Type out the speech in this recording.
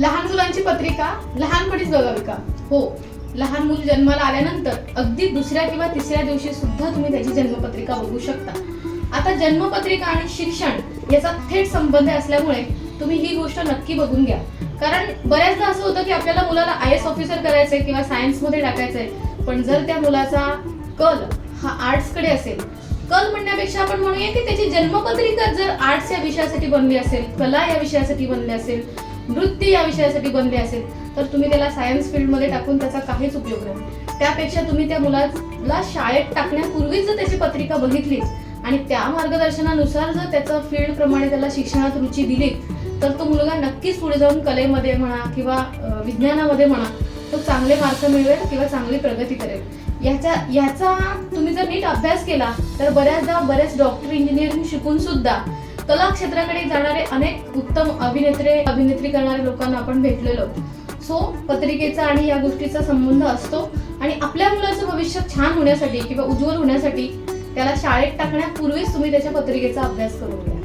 लहान मुलांची पत्रिका लहानपणीच बघावी का? हो. लहान मूल जन्माला आल्यानंतर अगदी दुसऱ्या किंवा तिसऱ्या दिवशी सुद्धा तुम्ही त्याची जन्मपत्रिका बघू शकता. आता जन्मपत्रिका आणि शिक्षण याचा थेट संबंध असल्यामुळे तुम्ही ही गोष्ट नक्की बघून घ्या. कारण बऱ्याचदा असं होतं की आपल्याला मुलाला आय एस ऑफिसर करायचंय किंवा सायन्समध्ये टाकायचंय पण जर त्या मुलाचा कल हा आर्ट्सकडे असेल कल म्हणण्यापेक्षा आपण म्हणूया की त्याची जन्मपत्रिका जर आर्ट्स या विषयासाठी बनली असेल कला या विषयासाठी बनली असेल नृत्य या विषयासाठी बनले असेल तर तुम्ही त्याला सायन्स फील्डमध्ये टाकून त्याचा काहीच उपयोग नाही. त्यापेक्षा तुम्ही त्या मुलाला शाळेत टाकण्यापूर्वीच जर त्याची पत्रिका बघितली आणि त्या मार्गदर्शनानुसार जर त्याचं फील्ड प्रमाणे त्याला शिक्षणात रुची दिली तर तो मुलगा नक्कीच पुढे जाऊन कलेमध्ये म्हणा किंवा विज्ञानामध्ये म्हणा तो चांगले मार्क मिळवेल किंवा चांगली प्रगती करेल. याचा याचा तुम्ही जर नीट अभ्यास केला तर बऱ्याचदा बरेच डॉक्टर इंजिनिअरिंग शिकून सुद्धा कला क्षेत्राकडे जाणारे अनेक उत्तम अभिनेत्री अभिनेत्री करणारे लोकांना आपण भेटलेलो. सो पत्रिकेचा आणि या गोष्टीचा संबंध असतो आणि आपल्या मुलाचं भविष्य छान होण्यासाठी किंवा उज्ज्वल होण्यासाठी त्याला शाळेत टाकण्यापूर्वीच तुम्ही त्याच्या पत्रिकेचा अभ्यास करून घ्या.